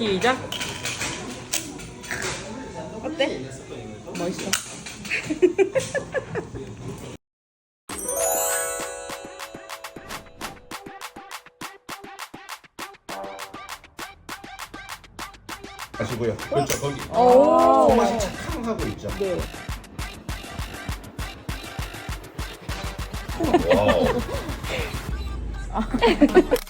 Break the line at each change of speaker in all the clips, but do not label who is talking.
시작. 어때? 멋있어.
가시고요. 그렇죠. 거기
오.
손맛이 착 하고 있죠.
네.
와우.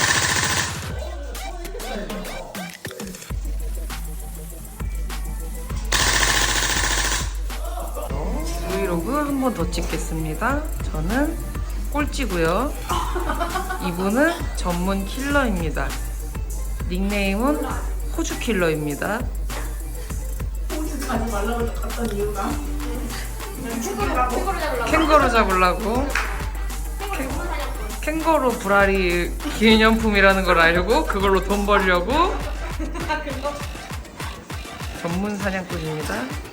브이로그 한 번 더 찍겠습니다. 저는 꼴찌고요. 이분은 전문 킬러입니다. 닉네임은 호주 킬러입니다. 캥거루 잡으려고 캥- 캥거루 불알이 기념품이라는 걸 알고 그걸로 돈 벌려고 전문 사냥꾼입니다.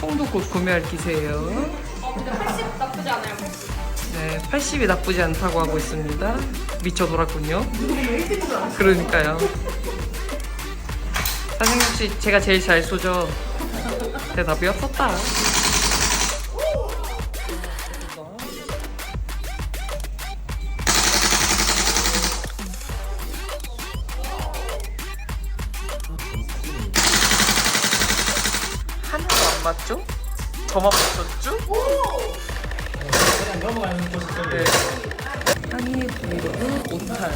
총도 곧 구매할 기세예요.
나쁘지 않아요.
네, 80이 나쁘지 않다고 하고 있습니다. 미쳐 놀았군요. 그러니까요. 사장님 혹시 제가 제일 잘 쏘죠? 대답이 없었다. 안 맞죠? 저만 맞췄죠? 네. 한이의 브이로그 5탄.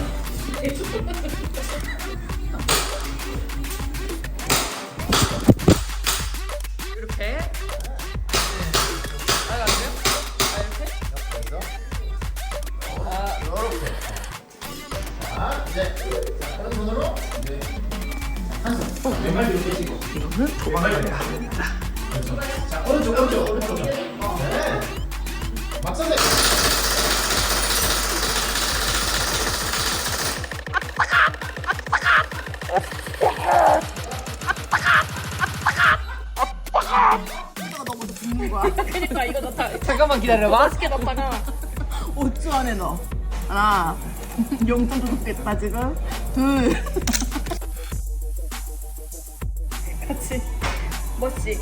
이렇게. 아, 안 돼요? 아, 이렇게?
자, 이제 다른 손으로 네.
이거는 도망가야 합니다.
자, 오른쪽, 오른쪽, 오른쪽. 네. 막선대.
그러니까 이거 넣다.
잠깐만 기다려봐.
맛있게 넣다가
5주 안에 넣어. 하나. 용돈도 넣겠다, 지금. 둘.
같이 멋지.